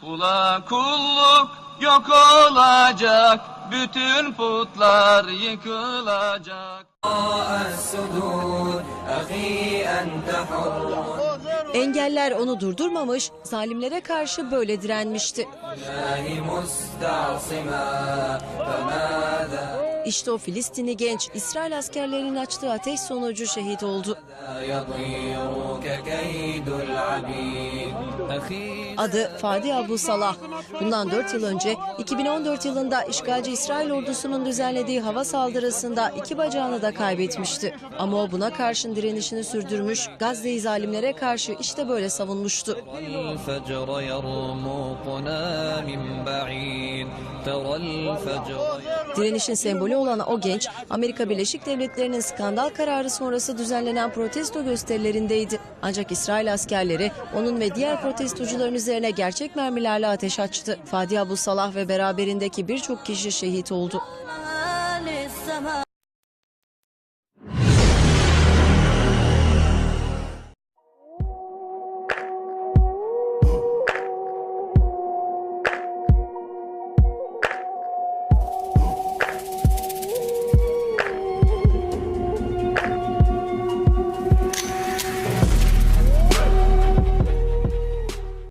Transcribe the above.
Kula kulluk yok olacak, bütün putlar yıkılacak. Engeller onu durdurmamış, zalimlere karşı böyle direnmişti. İşte o Filistinli genç İsrail askerlerinin açtığı ateş sonucu şehit oldu. Adı Fadi Abu Salah. Bundan 4 yıl önce 2014 yılında işgalci İsrail ordusunun düzenlediği hava saldırısında iki bacağını da kaybetmişti. Ama o buna karşın direnişini sürdürmüş, Gazze'yi zalimlere karşı işte böyle savunmuştu. Direnişin sembolü olan o genç, Amerika Birleşik Devletleri'nin skandal kararı sonrası düzenlenen protesto gösterilerindeydi. Ancak İsrail askerleri onun ve diğer protestocuların üzerine gerçek mermilerle ateş açtı. Fadi Abu Salah ve beraberindeki birçok kişi şehit oldu.